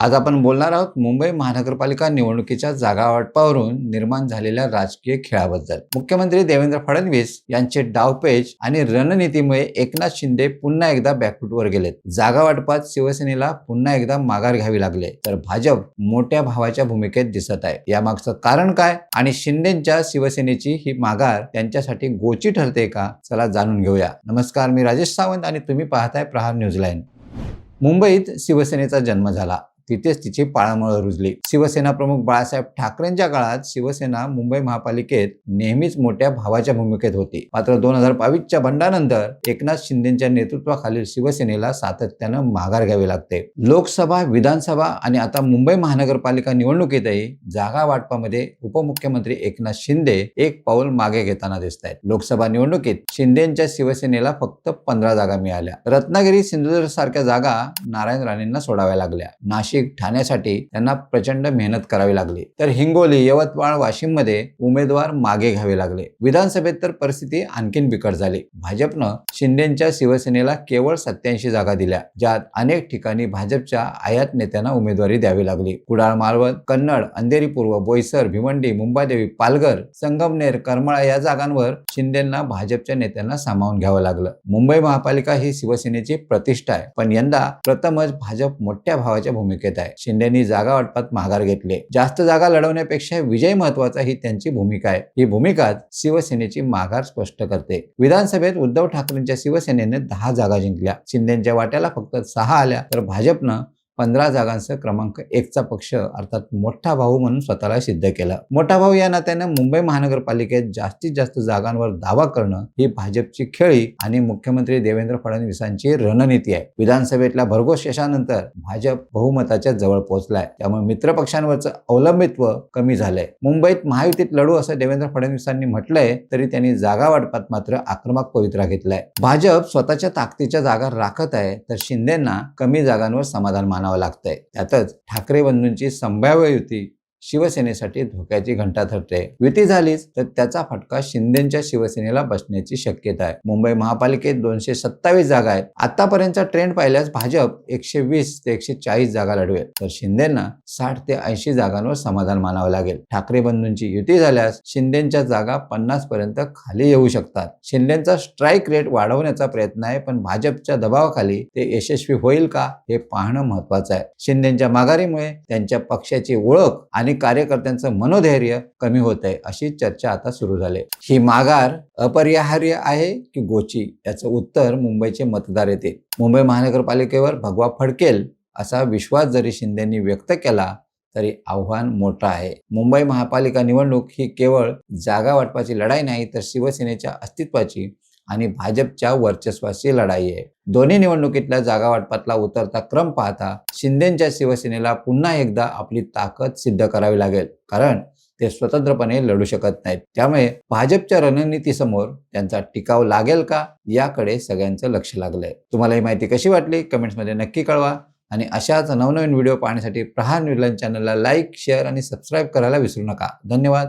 आज आपण बोलणार आहोत मुंबई महानगरपालिका निवडणुकीच्या जागा वाटपावरून निर्माण झालेल्या राजकीय खेळाबद्दल. मुख्यमंत्री देवेंद्र फडणवीस यांचे डावपेच आणि रणनीतीमुळे एकनाथ शिंदे पुन्हा एकदा बॅकफुटवर गेलेत. जागा वाटपात शिवसेनेला पुन्हा एकदा माघार घ्यावी लागले. तर भाजप मोठ्या भावाच्या भूमिकेत दिसत आहे. यामागचं कारण काय आणि शिंदेच्या शिवसेनेची ही माघार त्यांच्यासाठी गोची ठरते का? चला जाणून घेऊया. नमस्कार मी राजेश सावंत आणि तुम्ही पाहताय प्रहार न्यूझीलँड मुंबईत शिवसेनेचा जन्म झाला. तिथेच तिची पाळंमुळं रुजली. शिवसेना प्रमुख बाळासाहेब ठाकरेंच्या काळात शिवसेना मुंबई महापालिकेत नेहमीच मोठ्या भावाच्या भूमिकेत होती. मात्र दोन हजार बावीसच्या बंडानंतर एकनाथ शिंदेच्या नेतृत्वाखालील शिवसेनेला सातत्यानं माघार घ्यावी लागते. लोकसभा विधानसभा आणि आता मुंबई महानगरपालिका निवडणुकीतही जागा वाटपामध्ये उपमुख्यमंत्री एकनाथ शिंदे एक पाऊल मागे घेताना दिसत आहेत लोकसभा निवडणुकीत शिंदेच्या शिवसेनेला फक्त पंधरा जागा मिळाल्या. रत्नागिरी सिंधुदुर्ग सारख्या जागा नारायण राणेंना सोडाव्या लागल्या. नाशिक ठाण्यासाठी त्यांना प्रचंड मेहनत करावी लागली. तर हिंगोली यवतमाळ वाशिममध्ये उमेदवार मागे घ्यावे लागले. विधानसभेत तर परिस्थिती आणखीन बिकट झाली. भाजपनं शिंदेच्या शिवसेनेला केवळ सत्याऐंशी जागा दिल्या ज्यात अनेक ठिकाणी भाजपच्या आयात नेत्यांना उमेदवारी द्यावी लागली. कुडाळ मालवण कन्नड अंधेरी पूर्व बोईसर भिवंडी मुंबादेवी पालघर संगमनेर करमाळा या जागांवर शिंदेना भाजपच्या नेत्यांना सामावून घ्यावं लागलं. मुंबई महापालिका ही शिवसेनेची प्रतिष्ठा आहे. पण यंदा प्रथमच भाजप मोठ्या भावाच्या भूमिकेत आहे. शिंदेनी जागा वाटपात माघार घेतले. जास्त जागा लढवण्यापेक्षा विजय महत्त्वाचा ही त्यांची भूमिका आहे. ही भूमिकाच शिवसेनेची माघार स्पष्ट करते. विधानसभेत उद्धव ठाकरेंच्या शिवसेनेने दहा जागा जिंकल्या. शिंदेच्या वाट्याला फक्त सहा आल्या. तर भाजपनं पंधरा जागांसह क्रमांक एकचा पक्ष अर्थात मोठा भाऊ म्हणून स्वतःला सिद्ध केला. मोठा भाऊ या नात्यानं मुंबई महानगरपालिकेत जास्तीत जास्त जागांवर दावा करणं ही भाजपची खेळी आणि मुख्यमंत्री देवेंद्र फडणवीसांची रणनीती आहे. विधानसभेतल्या भरघोस यशानंतर भाजप बहुमताच्या जवळ पोहोचलाय. त्यामुळे मित्रपक्षांवरचं अवलंबित्व कमी झालंय. मुंबईत महायुतीत लढू असं देवेंद्र फडणवीसांनी म्हटलंय तरी त्यांनी जागा वाटपात मात्र आक्रमक पवित्रा घेतलाय. भाजप स्वतःच्या ताकदीच्या जागा राखत आहे तर शिंदेना कमी जागांवर समाधान मानावं लागतंय. त्यातच ठाकरे बंधूंची संभाव्य युती शिवसेनेसाठी धोक्याची घंटा ठरते युती झालीच तर त्याचा फटका शिंदेच्या शिवसेनेला बसण्याची शक्यता आहे. मुंबई महापालिकेत दोनशे सत्तावीस जागा आहेत. आतापर्यंतचा ट्रेंड पाहिल्यास भाजप एकशे वीस ते एकशे चाळीस जागा लढवेल. तर शिंदेना साठ ते ऐंशी जागांवर समाधान मानावं लागेल. ठाकरे बंधूंची युती झाल्यास शिंदेच्या जागा पन्नास पर्यंत खाली येऊ शकतात. शिंदेचा स्ट्राईक रेट वाढवण्याचा प्रयत्न आहे पण भाजपच्या दबावाखाली ते यशस्वी होईल का हे पाहणं महत्वाचं आहे. शिंदेच्या माघारीमुळे त्यांच्या पक्षाची ओळख आणि कार्यकर्त्यांचं मनोधैर्य कमी होत आहे अशी चर्चा आता सुरू झाली. ही माघार अपरिहार्य आहे की गोची? याचं उत्तर मुंबईचे मतदार येते मुंबई महानगरपालिकेवर भगवा फडकेल असा विश्वास जरी शिंदेनी व्यक्त केला तरी आव्हान मोठं आहे. मुंबई महापालिका निवडणूक ही केवळ जागा वाटपाची लढाई नाही तर शिवसेनेच्या अस्तित्वाची आणि भाजपच्या वर्चस्वाची लढाई आहे. दोन्ही निवडणुकीतल्या जागा वाटपातला उतरता क्रम पाहता शिंदेच्या शिवसेनेला पुन्हा एकदा आपली ताकद सिद्ध करावी लागेल. कारण ते स्वतंत्रपणे लढू शकत नाहीत. त्यामुळे भाजपच्या रणनीतीसमोर त्यांचा टिकाव लागेल का? याकडे सगळ्यांचं लक्ष लागलंय. तुम्हाला ही माहिती कशी वाटली? कमेंट्समध्ये नक्की कळवा. आणि अशाच नवनवीन व्हिडिओ पाहण्यासाठी प्रहार न्यूजलँड चॅनलला लाईक शेअर आणि सबस्क्राईब करायला विसरू नका. धन्यवाद.